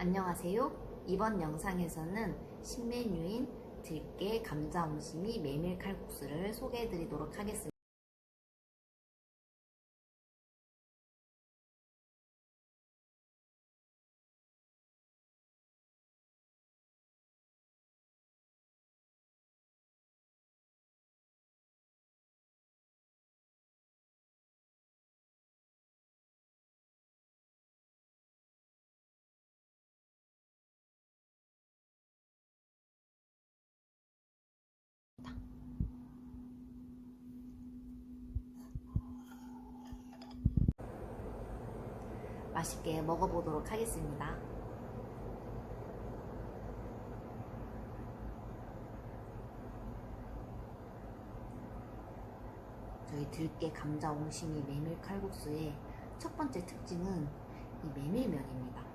안녕하세요. 이번 영상에서는 신메뉴인 들깨 감자 옹심이 메밀 칼국수를 소개해 드리도록 하겠습니다. 맛있게 먹어보도록 하겠습니다. 저희 들깨 감자 옹심이 메밀 칼국수의 첫 번째 특징은 이 메밀면입니다.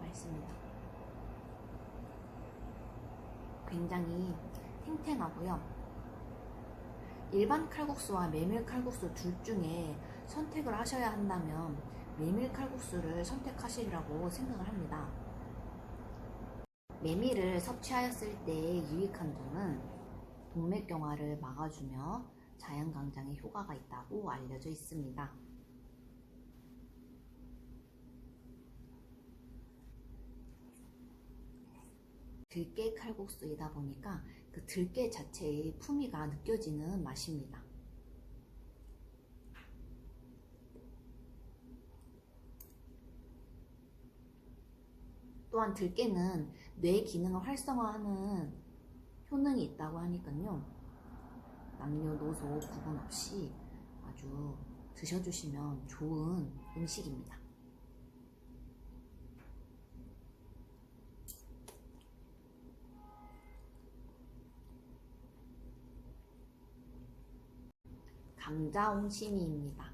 맛 있습니다. 굉장히 탱탱하고요. 일반 칼국수와 메밀 칼국수 둘 중에 선택을 하셔야 한다면 메밀 칼국수를 선택하시리라고 생각을 합니다. 메밀을 섭취하였을 때의 유익한 점은 동맥경화를 막아주며 자연강장에 효과가 있다고 알려져 있습니다. 들깨 칼국수이다 보니까 그 들깨 자체의 풍미가 느껴지는 맛입니다. 또한 들깨는 뇌 기능을 활성화하는 효능이 있다고 하니까요. 남녀노소 구분 없이 아주 드셔주시면 좋은 음식입니다. 감자 옹심이입니다.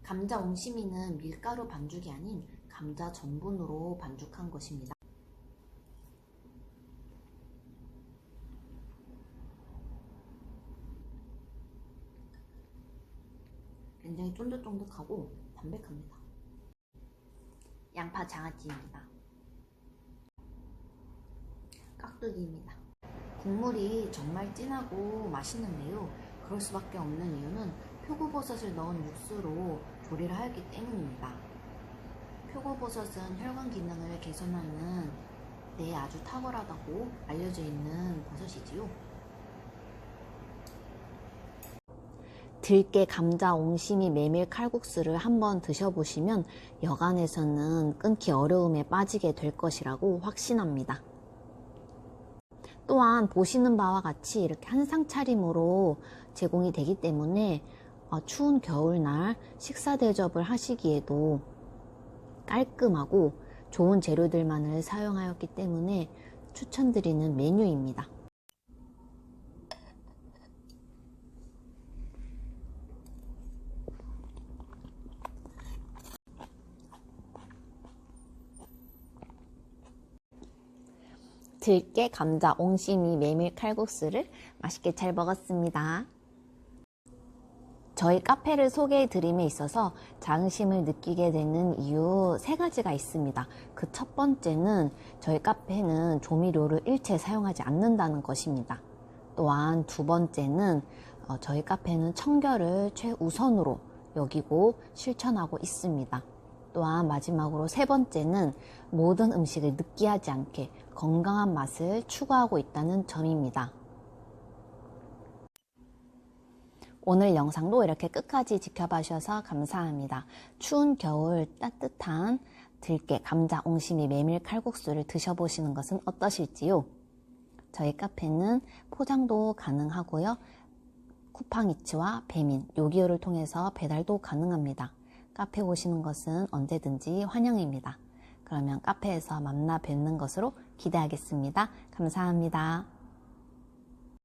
감자 옹심이는 밀가루 반죽이 아닌 감자 전분으로 반죽한 것입니다. 굉장히 쫀득쫀득하고 담백합니다. 양파 장아찌입니다. 깍두기입니다. 국물이 정말 진하고 맛있는데요. 그럴 수밖에 없는 이유는 표고버섯을 넣은 육수로 조리를 하였기 때문입니다. 표고버섯은 혈관 기능을 개선하는 데 아주 탁월하다고 알려져 있는 버섯이지요. 들깨 감자 옹심이 메밀 칼국수를 한번 드셔보시면 여간에서는 끊기 어려움에 빠지게 될 것이라고 확신합니다. 또한 보시는 바와 같이 이렇게 한상 차림으로 제공이 되기 때문에 어, 추운 겨울날 식사 대접을 하시기에도 깔끔하고 좋은 재료들만을 사용하였기 때문에 추천드리는 메뉴입니다. 들깨, 감자, 옹심이, 메밀 칼국수를 맛있게 잘 먹었습니다. 저희 카페를 소개해 드림에 있어서 자긍심을 느끼게 되는 이유 세 가지가 있습니다. 그 첫 번째는 저희 카페는 조미료를 일체 사용하지 않는다는 것입니다. 또한 두 번째는 어, 저희 카페는 청결을 최우선으로 여기고 실천하고 있습니다. 또한 마지막으로 세 번째는 모든 음식을 느끼하지 않게 건강한 맛을 추구하고 있다는 점입니다. 오늘 영상도 이렇게 끝까지 지켜봐 주셔서 감사합니다. 추운 겨울 따뜻한 들깨, 감자, 옹심이, 메밀 칼국수를 드셔보시는 것은 어떠실지요? 저희 카페는 포장도 가능하고요. 쿠팡이츠와 배민, 요기요를 통해서 배달도 가능합니다. 카페 오시는 것은 언제든지 환영입니다. 그러면 카페에서 만나 뵙는 것으로 기대하겠습니다. 감사합니다.